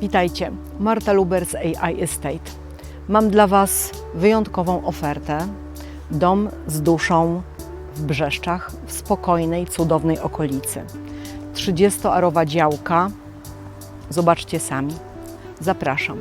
Witajcie, Marta Luber z AI Estate. Mam dla Was wyjątkową ofertę. Dom z duszą w Brzeszczach, w spokojnej, cudownej okolicy. 30-arowa działka. Zobaczcie sami. Zapraszam.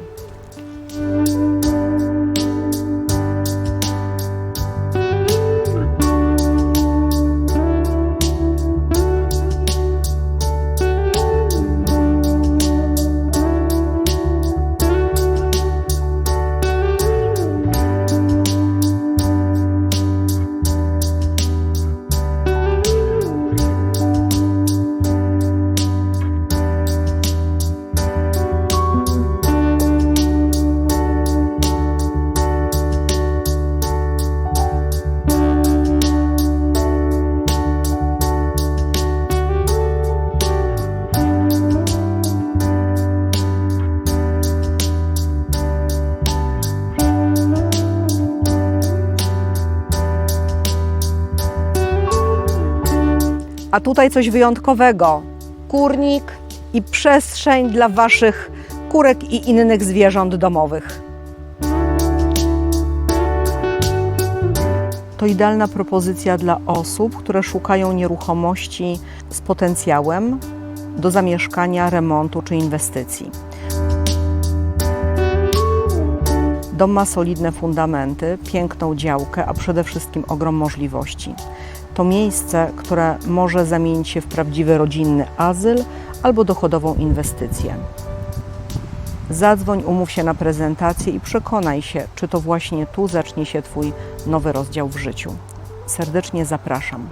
A tutaj coś wyjątkowego. Kurnik i przestrzeń dla Waszych kurek i innych zwierząt domowych. To idealna propozycja dla osób, które szukają nieruchomości z potencjałem do zamieszkania, remontu czy inwestycji. Dom ma solidne fundamenty, piękną działkę, a przede wszystkim ogrom możliwości. To miejsce, które może zamienić się w prawdziwy rodzinny azyl albo dochodową inwestycję. Zadzwoń, umów się na prezentację i przekonaj się, czy to właśnie tu zacznie się Twój nowy rozdział w życiu. Serdecznie zapraszam.